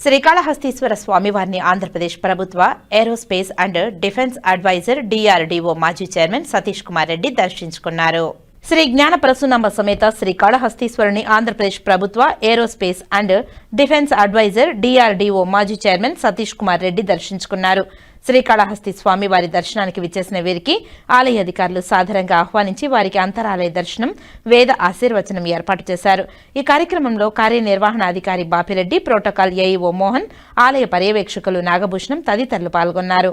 శ్రీకాళహస్తీశ్వర స్వామివారిని ఆంధ్రప్రదేశ్ ప్రభుత్వ aerospace and defence adviser DRDO మాజీ చైర్మన్ సతీష్ కుమార్ రెడ్డి దర్శించుకున్నారు. శ్రీ జ్ఞాన ప్రసూనాంబ సమేత శ్రీకాళహస్తీశ్వరుని ఆంధ్రప్రదేశ్ ప్రభుత్వ aerospace and defence adviser DRDO మాజీ చైర్మన్ సతీష్ కుమార్ రెడ్డి దర్శించుకున్నారు. శ్రీకాళహస్తి స్వామివారి దర్శనానికి విచ్చేసిన వీరికి ఆలయ అధికారులు సాధారణంగా ఆహ్వానించి వారికి అంతరాలయ దర్శనం వేద ఆశీర్వచనం ఏర్పాటు చేశారు. ఈ కార్యక్రమంలో కార్యనిర్వహణాధికారి బాపిరెడ్డి ప్రోటోకాల్ ఏఈఓ మోహన్ ఆలయ పర్యవేక్షకులు నాగభూషణం తదితరులు పాల్గొన్నారు.